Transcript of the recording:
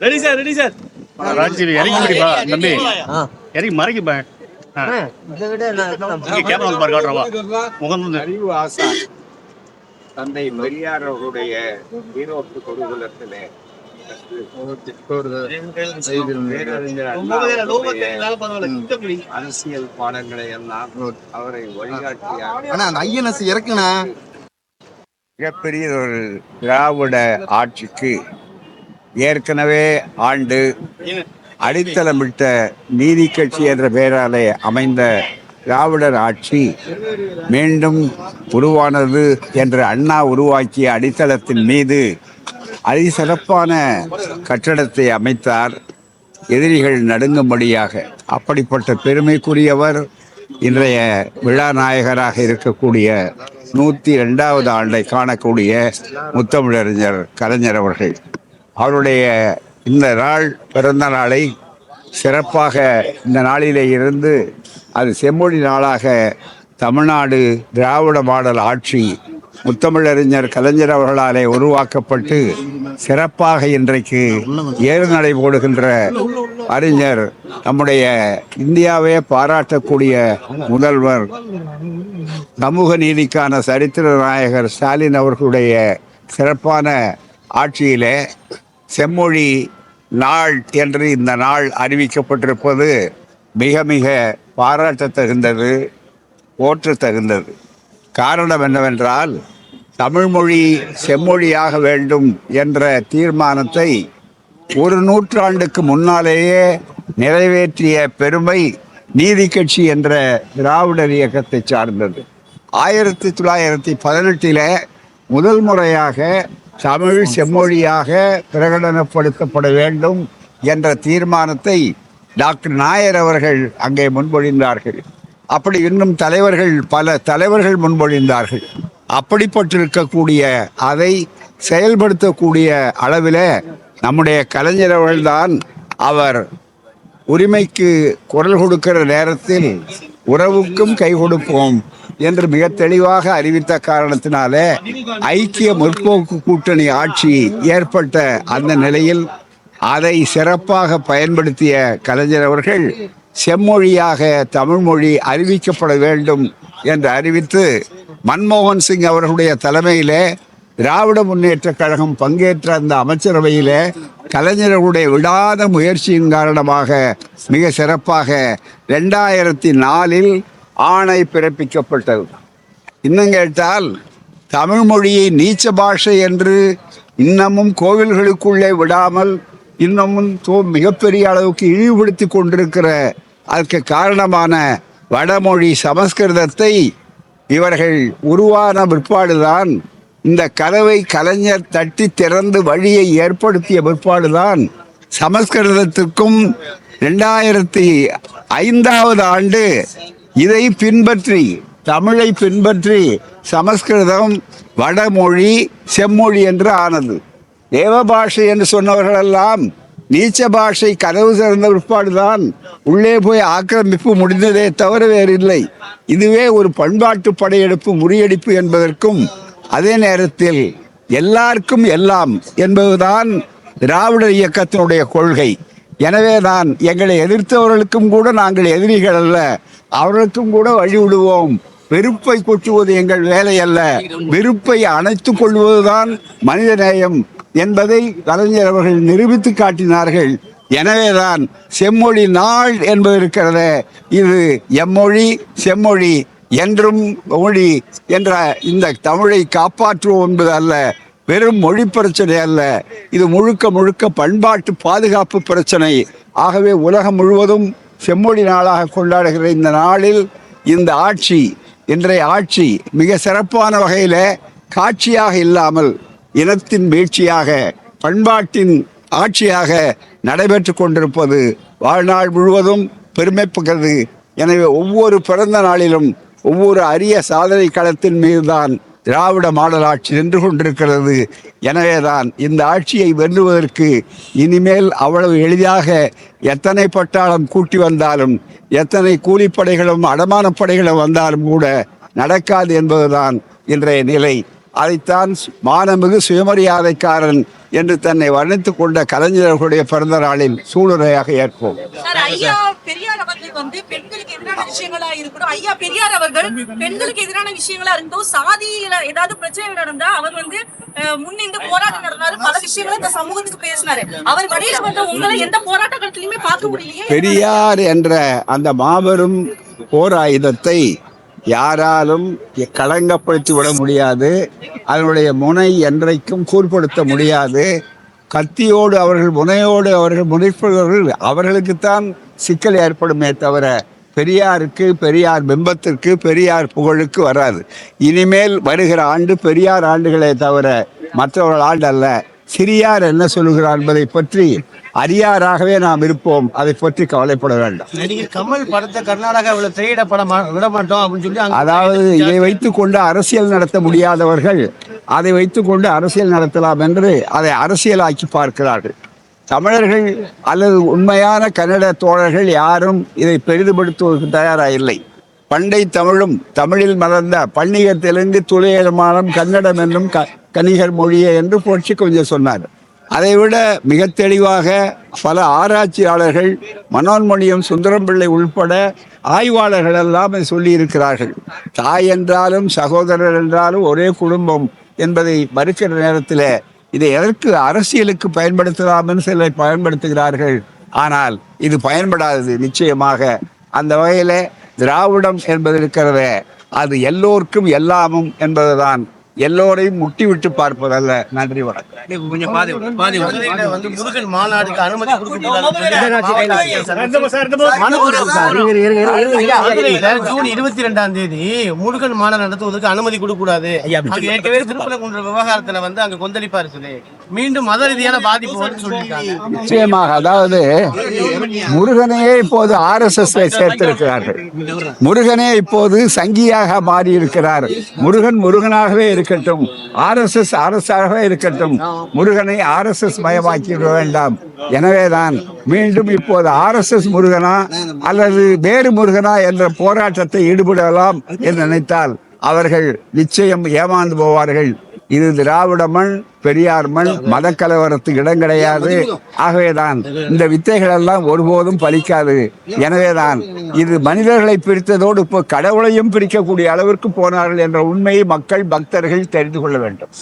Ready sir ready sir ராஜ்ஜீவி இறங்கி முடிப்பா தம்பி. இறங்கி மறைக்குப்பா இதை விட நான் இங்க கேமரா பாரு காட்டுறவா. முகம் வந்து. அறிவு ஆசா. தந்தை பெரியார் ஈரோட்டு கொடுகுலத்திலே அரசியல் பாடங்களை எல்லாம் அவரை வழிகாட்டியார். ஆனா அந்த ஐஎன்எஸ் இறக்குண்ணா. மிகப்பெரிய ஒரு திராவிட ஆட்சிக்கு ஏற்கனவே ஆண்டு அடித்தளமிட்ட நீதி கட்சி என்ற பெயராலே அமைந்த திராவிடர் ஆட்சி மீண்டும் உருவானது என்று அண்ணா உருவாக்கிய அடித்தளத்தின் மீது அதிசிறப்பான கட்டடத்தை அமைத்தார். எதிரிகள் நடுங்கும்படியாக. அப்படிப்பட்ட பெருமைக்குரியவர் இன்றைய விழா நாயகராக இருக்கக்கூடிய நூற்றி ரெண்டாவது ஆண்டை காணக்கூடிய முத்தமிழறிஞர் கலைஞர் அவர்கள். அவருடைய இந்த நாள் பிறந்த நாளை சிறப்பாக இந்த நாளிலே இருந்து அது செம்மொழி நாளாக தமிழ்நாடு திராவிட மாடல் ஆட்சி முத்தமிழறிஞர் கலைஞர் அவர்களாலே உருவாக்கப்பட்டு சிறப்பாக இன்றைக்கு ஏறு நடை போடுகின்ற அறிஞர் நம்முடைய இந்தியாவே பாராட்டக்கூடிய முதல்வர் சமூக நீதிக்கான சரித்திர நாயகர் ஸ்டாலின் அவர்களுடைய சிறப்பான ஆட்சியிலே செம்மொழி நாள் என்று இந்த நாள் அறிவிக்கப்பட்டிருப்பது மிக மிக பாராட்ட தகுந்தது போற்ற தகுந்தது. காரணம் என்னவென்றால் தமிழ்மொழி செம்மொழியாக வேண்டும் என்ற தீர்மானத்தை ஒரு நூற்றாண்டுக்கு முன்னாலேயே நிறைவேற்றிய பெருமை நீதி கட்சி என்ற திராவிடர் இயக்கத்தை சார்ந்தது. ஆயிரத்தி தொள்ளாயிரத்தி பதினெட்டில் முதல் முறையாக தமிழ் செம்மொழியாக பிரகடனப்படுத்தப்பட வேண்டும் என்ற தீர்மானத்தை டாக்டர் நாயர் அவர்கள் அங்கே முன்மொழிந்தார்கள். அப்படி இன்னும் தலைவர்கள் பல தலைவர்கள் முன்மொழிந்தார்கள். அப்படிப்பட்டிருக்கக்கூடிய அதை செயல்படுத்தக்கூடிய அளவில் நம்முடைய கலைஞர் அவர்கள்தான் அவர் உரிமைக்கு குரல் கொடுக்கிற நேரத்தில் உறவுக்கும் கை கொடுப்போம். என்று மிக தெளிவாக அறிவித்த காரணத்தினாலே ஐக்கிய முற்போக்கு கூட்டணி ஆட்சி ஏற்பட்ட அந்த நிலையில் அதை சிறப்பாக பயன்படுத்திய கலைஞர் அவர்கள் செம்மொழியாக தமிழ்மொழி அறிவிக்கப்பட வேண்டும் என்று அறிவித்து மன்மோகன் சிங் அவர்களுடைய தலைமையிலே திராவிட முன்னேற்ற கழகம் பங்கேற்ற அந்த அமைச்சரவையிலே கலைஞர்களுடைய விடாத முயற்சியின் காரணமாக மிக சிறப்பாக ரெண்டாயிரத்தி நாலில் ஆணை பிறப்பிக்கப்பட்டது. இன்னும் கேட்டால் தமிழ் மொழியை நீச்ச பாஷை என்று இன்னமும் கோவில்களுக்குள்ளே விடாமல் இன்னமும் தோ- மிகப்பெரிய அளவுக்கு இழிவுபடுத்தி கொண்டிருக்கிற அதற்கு காரணமான வடமொழி சமஸ்கிருதத்தை இவர்கள் உருவான பிற்பாடுதான் இந்த கதவை கலைஞர் தட்டி திறந்து வழியை ஏற்படுத்திய பிற்பாடுதான் சமஸ்கிருதத்திற்கும் ரெண்டாயிரத்தி ஐந்தாவது ஆண்டு இதை பின்பற்றி தமிழை பின்பற்றி சமஸ்கிருதம் வடமொழி செம்மொழி என்று ஆனது. தேவபாஷை என்று சொன்னவர்களெல்லாம் நீச்ச பாஷை கதவு சிறந்த பிற்பாடுதான். உள்ளே போய் ஆக்கிரமிப்பு முடிந்ததே தவிர வேறில்லை. இதுவே ஒரு பண்பாட்டு படையெடுப்பு முறியடிப்பு என்பதற்கும் அதே நேரத்தில் எல்லாருக்கும் எல்லாம் என்பதுதான் திராவிடர் இயக்கத்தினுடைய கொள்கை. எனவே தான் எங்களை எதிர்த்தவர்களுக்கும் கூட நாங்கள் எதிரிகள் அல்ல. அவர்களுக்கும் கூட வழி விடுவோம். வெறுப்பை கொட்டுவது எங்கள் வேலை அல்ல வெறுப்பை அணைத்துக் கொள்வதுதான் மனிதநேயம் என்பதை கலைஞர் அவர்கள் நிரூபித்து காட்டினார்கள். எனவேதான் செம்மொழி நாள் என்பது இருக்கிறதே. இது எம்மொழி செம்மொழி என்றும் மொழி என்ற இந்த தமிழை காப்பாற்றுவோம் என்பது அல்ல. வெறும் மொழி பிரச்சனை அல்ல. இது முழுக்க முழுக்க பண்பாட்டு பாதுகாப்பு பிரச்சனை. ஆகவே உலகம் முழுவதும் செம்மொழி நாளாக கொண்டாடுகிற இந்த நாளில் இந்த ஆட்சி இன்றைய ஆட்சி மிக சிறப்பான வகையில் காட்சியாக இல்லாமல் இனத்தின் வீழ்ச்சியாக பண்பாட்டின் ஆட்சியாக நடைபெற்று கொண்டிருப்பது வாழ்நாள் முழுவதும் பெருமைப்புகிறது எனவே ஒவ்வொரு பிறந்த நாளிலும் ஒவ்வொரு அரிய சாதனை களத்தின் மீதுதான் திராவிட மாடல் ஆட்சி நின்று கொண்டிருக்கிறது. எனவேதான் இந்த ஆட்சியை வெல்லுவதற்கு இனிமேல் அவ்வளவு எளிதாக எத்தனை பட்டாளம் கூட்டி வந்தாலும் எத்தனை கூலிப்படைகளும் அடமான படைகளும் வந்தாலும் கூட நடக்காது என்பதுதான் இன்றைய நிலை. அதைத்தான் மானமிகு சுயமரியாதைக்காரன் என்று தன்னை வர்ணித்துக் கொண்ட கலைஞர்களுடைய பிறந்த நாளில் சூளுரையாக ஏற்போம். சார் ஐயா பெரியார் அவர்கள் வந்து பெண்களுக்கு எதிரான விஷயங்களா இருக்கட்டும் ஐயா பெரியார் அவர்கள் பெண்களுக்கு எதிரான விஷயங்களா இருக்கட்டும் சாதியில ஏதாவது பிரச்சனை நடந்தா அவர் வந்து முன்னின்று போராட்டம் நடந்தாரு பல விஷயங்களை இந்த சமூகத்துக்கு பேசினாரு. அவர் வழியில வந்து உங்களை எந்த போராட்ட காலத்திலயுமே பார்க்க பெரியார் என்ற அந்த மாபெரும் போர் ஆயுதத்தை யாராலும் களங்கப்படுத்தி விட முடியாது. அதனுடைய முனை என்றைக்கும் கூர்படுத்த முடியாது. கத்தியோடு அவர்கள் முனையோடு அவர்கள் முனைப்பவர்கள் அவர்களுக்குத்தான் சிக்கல் ஏற்படுமே தவிர பெரியாருக்கு பெரியார் பிம்பத்திற்கு பெரியார் புகழுக்கு வராது. இனிமேல் வருகிற ஆண்டு பெரியார் ஆண்டுகளே தவிர மற்றவர்கள் ஆண்டு அல்ல சிறியார் என்ன சொல்லுகிறார் என்பதை பற்றி அரியாராகவே நாம் இருப்போம். அதை பற்றி கவலைப்பட வேண்டாம். நடிகர் கமல் படத்தை கர்நாடகாவில் திரையிட படம் விட மாட்டோம் அப்படின்னு சொல்லி அதாவது இதை வைத்துக்கொண்டு அரசியல் நடத்த முடியாதவர்கள் அதை வைத்துக்கொண்டு அரசியல் நடத்தலாம் என்று அதை அரசியலாக்கி பார்க்கிறார்கள். தமிழர்கள் அல்லது உண்மையான கன்னட தோழர்கள் யாரும் இதை பெரிதுபடுத்துவதற்கு தயாராக இல்லை பண்டை தமிழும் தமிழில் மலர்ந்த பன்னிக தெலுங்கு துளையமானம் கன்னடம் என்னும் க கனிகர் மொழியே என்று புரட்சி கொஞ்சம் சொன்னார். அதைவிட மிக தெளிவாக பல ஆராய்ச்சியாளர்கள் மனோன்மணியம் சுந்தரம் பிள்ளை உள்பட ஆய்வாளர்கள் எல்லாம் சொல்லியிருக்கிறார்கள். தாய் என்றாலும் சகோதரர் என்றாலும் ஒரே குடும்பம் என்பதை மறுக்கிற நேரத்தில் இதை எதற்கு அரசியலுக்கு பயன்படுத்தலாம்னு சிலர் பயன்படுத்துகிறார்கள். ஆனால் இது பயன்படாதது நிச்சயமாக. அந்த வகையில் திராவிடம் என்பது இருக்கிறத. அது எல்லோருக்கும் எல்லாமும் என்பதுதான். எல்லோரையும் முட்டி விட்டு பார்ப்பதல்ல. நன்றி வணக்கம். கொஞ்சம் பாதி பாதி மதுரையில வந்து முருகன் மாநாடுக்கு அனுமதி மதுரையில ஜூன் இருபத்தி ரெண்டாம் தேதி முருகன் மாநாடு நடத்துவதற்கு அனுமதி கொடுக்க கூடாது ஏற்கனவே திருப்பரங்குன்ற விவகாரத்துல வந்து அங்க கொந்தளிப்பா இருக்குது மீண்டும் மத ரீதியான பாதிப்பு சொல்லியிருக்காங்க. நிச்சயமாக அதாவது முருகனையே இப்போது ஆர்எஸ்எஸ் சேர்த்திருக்கிறார்கள். முருகனே இப்போது சங்கியாக மாறி இருக்கிறார் முருகன் முருகனாகவே இருக்கட்டும். ஆர்எஸ்எஸ் அரசாக இருக்கட்டும். முருகனை ஆர்எஸ்எஸ் மயமாக்கி விட வேண்டாம். எனவேதான் மீண்டும் இப்போது ஆர்எஸ்எஸ் முருகனா அல்லது வேறு முருகனா என்ற போராட்டத்தை ஈடுபடலாம் என்று நினைத்தால் அவர்கள் நிச்சயம் ஏமாந்து போவார்கள். இது திராவிட மண் பெரியார் மண் மத கலவரத்துக்கு இடம் கிடையாது. ஆகவேதான். இந்த வித்தைகள் எல்லாம் ஒருபோதும் பலிக்காது. எனவேதான் இது மனிதர்களை பிரித்ததோடு இப்போ கடவுளையும் பிரிக்கக்கூடிய அளவிற்கு போனார்கள் என்ற உண்மையை மக்கள் பக்தர்கள் தெரிந்து கொள்ள வேண்டும்.